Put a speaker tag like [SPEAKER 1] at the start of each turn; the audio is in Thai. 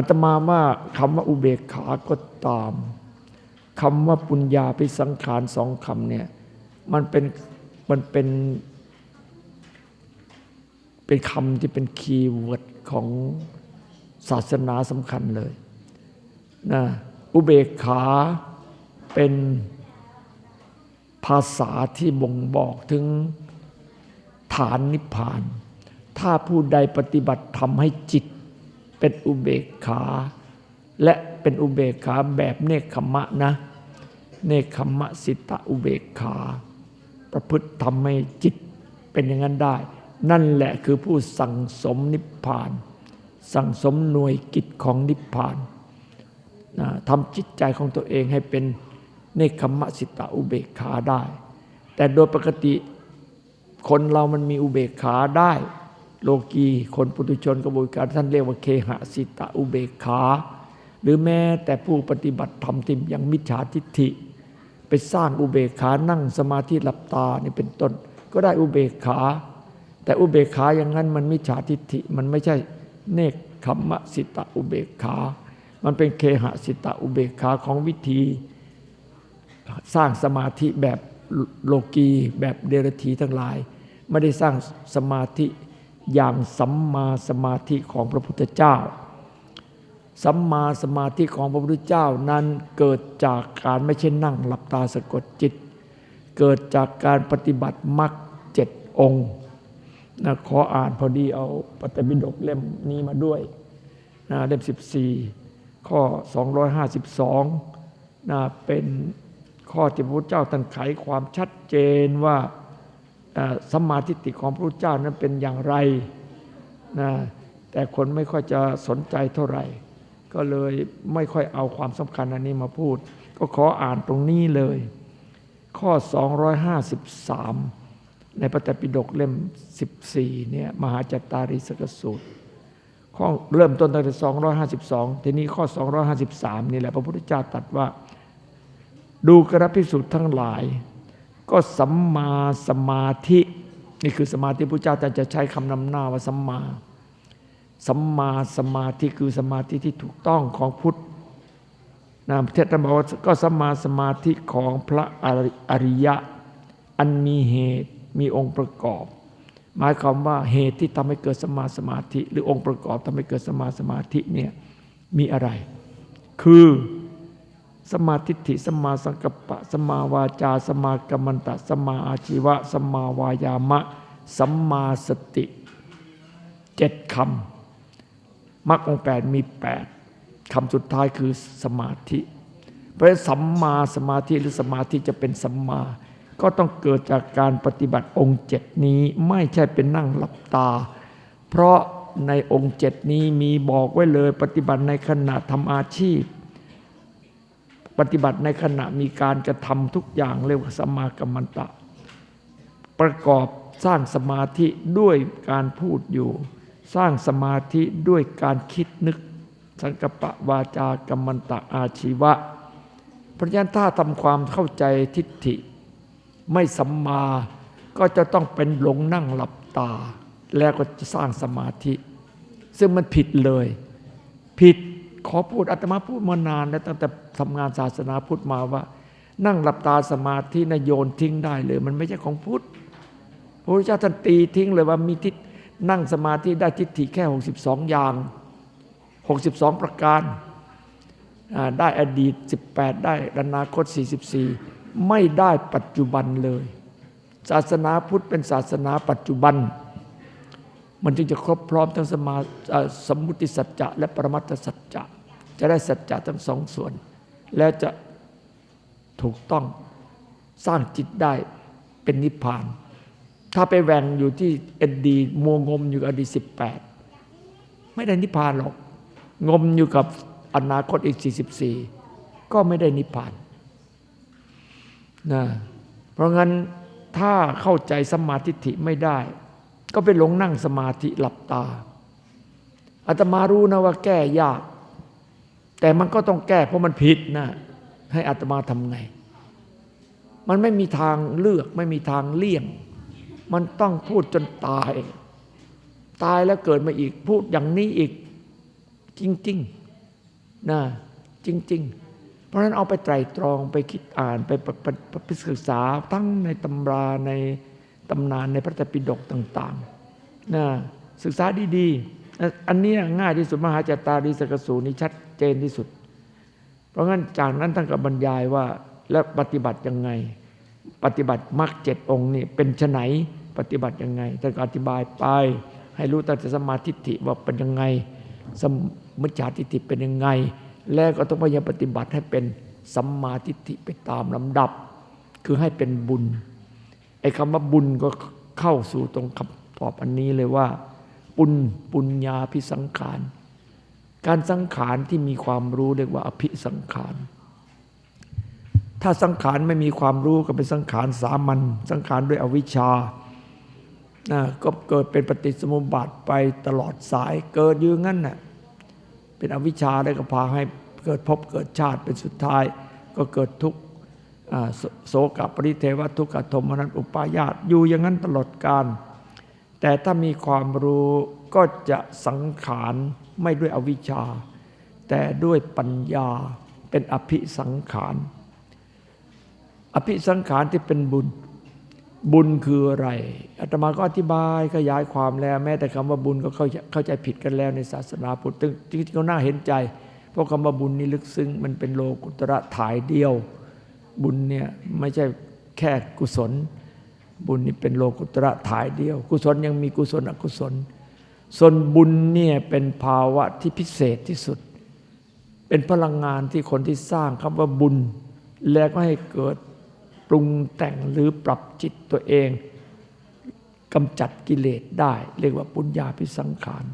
[SPEAKER 1] อาตมาว่าคำว่าอุเบกขาก็ตามคำว่าปุญญาพิสังขารสองคำเนี่ยมันเป็นมันเป็นเป็นคำที่เป็นคีย์เวิร์ดของศาสนาสำคัญเลยนะอุเบกขาเป็นภาษาที่บ่งบอกถึงฐานนิพพาน ถ้าผู้ใดปฏิบัติทำให้จิต เป็นอุเบกขา และเป็นอุเบกขาแบบเนคขมะนะ เนคขมะสิตะอุเบกขา ประพฤติทำให้จิตเป็นอย่างนั้นได้ นั่นแหละคือผู้สั่งสมนิพพาน สั่งสมหน่วยกิจของนิพพานนะทำจิตใจของตัวเองให้เป็นเนคขมะสิตะอุเบกขาได้ แต่โดยปกติคนเรามันมีอุเบกขาได้ โลกีคนปุถุชนกระบวนการท่านเรียกว่าเคหะสิตะอุเบกขา หรือแม้แต่ผู้ปฏิบัติธรรมที่ยังมิจฉาทิฏฐิ ไปสร้างอุเบกขานั่งสมาธิหลับตานี่เป็นต้น ก็ได้อุเบกขา แต่อุเบกขาอย่างนั้นมันมิจฉาทิฏฐิมันไม่ใช่เนคขมมะสิตะอุเบกขา มันเป็นเคหะสิตะอุเบกขาของวิธี สร้างสมาธิแบบโลกีแบบเดรัจฉีทั้งหลาย ไม่ได้สร้างสมาธิ อย่างสัมมาสมาธิของพระพุทธเจ้า สัมมาสมาธิของพระพุทธเจ้านั้นเกิดจากการไม่ใช่นั่งหลับตาสะกดจิต เกิดจากการปฏิบัติมรรคเจ็ดองค์นะขออ่านพอดีเอาปฏิบิดกเล่มนี้มาด้วยนะเล่ม 14 ข้อ 252นะเป็นข้อที่พระพุทธเจ้าท่านไขความชัดเจนว่า สมาทิฏฐิของพระพุทธเจ้านั้นเป็นอย่างไรนะแต่คนไม่ค่อยจะสนใจเท่าไหร่ ก็เลยไม่ค่อยเอาความสำคัญอันนี้มาพูด ก็ขออ่านตรงนี้เลย ข้อ 253 ในปฏิปิฎกเล่ม 14เนี่ยมหาจัตตาริสกสูตรข้อเริ่มต้นตั้งแต่ 252 ทีนี้ข้อ 253 นี่แหละพระพุทธเจ้าตรัสว่า ดูกระพิสุทธ์ทั้งหลาย ก็สัมมาสมาธิ นี่คือสมาธิพระเจ้าแต่จะใช้คำนำหน้าว่าสัมมาสัมมาสมาธิคือสมาธิที่ถูกต้องของพุทธนะเทศน์บอกว่าก็สัมมาสมาธิของพระอริยะ อันมีเหตุมีองค์ประกอบ หมายความว่าเหตุที่ทำให้เกิดสมาสมาธิ หรือองค์ประกอบทำให้เกิดสมาสมาธิเนี่ยมีอะไร คือ สมาธิฐิสมาสังกัปปะ สมาวาจา สมากัมมันตะ สมาอาชีวะ สมาวายามะ สัมมาสติเจ็ดคำมรรคองแปดมีแปดคำสุดท้ายคือสมาธิ เพราะสัมมาสมาธิหรือสมาธิจะเป็นสัมมา ก็ต้องเกิดจากการปฏิบัติองค์เจ็ดนี้ไม่ใช่เป็นนั่งหลับตา เพราะในองค์เจ็ดนี้มีบอกไว้เลยปฏิบัติในขณะทำอาชีพ ปฏิบัติในขณะมีการกระทำทุกอย่างเรียกว่าสมากัมมันตะ ประกอบสร้างสมาธิด้วยการพูดอยู่ สร้างสมาธิด้วยการคิดนึก สังกปะวาจากัมมันตะอาชีวะเพราะฉะนั้นถ้าทำความเข้าใจทิฏฐิ ไม่สัมมาก็จะต้องเป็นหลงนั่งหลับตา แล้วก็จะสร้างสมาธิ ซึ่งมันผิดเลย ผิด ขอพูดอาตมาพูดมานานแล้วตั้งแต่ทำงานศาสนาพุทธมาว่า นั่งหลับตาสมาธินโยนทิ้งได้เลย มันไม่ใช่ของพุทธพระพุทธเจ้าท่านตีทิ้งเลยว่ามีทิศนั่งสมาธิได้ทิฏฐิแค่ 62 อย่าง 62 ประการ ได้อดีต 18 ได้อนาคต 44 ไม่ได้ปัจจุบันเลย ศาสนาพุทธเป็นศาสนาปัจจุบัน มันจึงจะครบพร้อมทั้งสมาสมมุติสัจจะและปรมัตถสัจจะจะได้สัจจะทั้งสองส่วน แล้วจะถูกต้องสร้างจิตได้เป็นนิพพาน ถ้าไปแหว่งอยู่ที่อดีมัวงมอยู่กับอดีตสิบแปดไม่ได้นิพพานหรอก งมอยู่กับอนาคตอีก 44 ก็ไม่ได้นิพพานนะเพราะงั้นถ้าเข้าใจสมาธิไม่ได้ ก็ไปหลงนั่งสมาธิหลับตาอาตมารู้นะว่าแก้ยาก แต่มันก็ต้องแก้เพราะมันผิดนะ ให้อาตมาทำไง มันไม่มีทางเลือกไม่มีทางเลี่ยง มันต้องพูดจนตาย ตายแล้วเกิดมาอีกพูดอย่างนี้อีก จริงๆนะจริงๆเพราะฉะนั้นเอาไปไตรตรองไปคิดอ่านไปไปไปไปไปศึกษาทั้งในตำราใน ตำนานในพระไตรปิฎกต่างๆนะศึกษาดีๆ อันนี้ง่ายที่สุดมหาจตารีสกสูนี้ชัดเจนที่สุด เพราะงั้นจากนั้นท่านก็บรรยายว่าแล้วปฏิบัติยังไง ปฏิบัติมรรคเจ็ดองค์นี่เป็นไฉนปฏิบัติยังไงท่านก็อธิบายไป ให้รู้ตั้งแต่สมาทิฏฐิว่าเป็นยังไง สมมจฉาทิฏฐิเป็นยังไง แล้วก็ต้องพยายามปฏิบัติให้เป็นสัมมาทิฏฐิไปตามลำดับ คือให้เป็นบุญ ไอ้คำว่าบุญก็เข้าสู่ตรงคำตอบอันนี้เลยว่า ปุญปุญญาพิสังขาร การสังขารที่มีความรู้เรียกว่าอภิสังขาร ถ้าสังขารไม่มีความรู้ก็เป็นสังขารสามัญสังขารด้วยอวิชชาก็เกิดเป็นปฏิสมุปบาทไปตลอดสายเกิดอยืนงั้นน่ะเป็นอวิชชาได้ก็พาให้เกิดภพเกิดชาติเป็นสุดท้าย ก็เกิดทุกข์ โสกับปริเทวทุกขโทมนัสอุปายาตอยู่อย่างนั้นตลอดกาลแต่ถ้ามีความรู้ก็จะสังขารไม่ด้วยอวิชชา แต่ด้วยปัญญาเป็นอภิสังขาร อภิสังขารที่เป็นบุญ บุญคืออะไรอาตมาก็อธิบายขยายความแล้ว แม้แต่คำว่าบุญก็เข้าใจเข้าใจผิดกันแล้วในศาสนาพุทธจริงๆก็น่าเห็นใจ เพราะคำว่าบุญนี่ลึกซึ้งมันเป็นโลกุตระถ่ายเดียว บุญเนี่ยไม่ใช่แค่กุศล บุญนี่เป็นโลกุตระถ่ายเดียว กุศลยังมีกุศลอกุศล ส่วนบุญเนี่ยเป็นภาวะที่พิเศษที่สุด เป็นพลังงานที่คนที่สร้างคำว่าบุญ แล้วก็ให้เกิดปรุงแต่งหรือปรับจิตตัวเองกำจัดกิเลสได้ เรียกว่าปุญญาพิสังขาร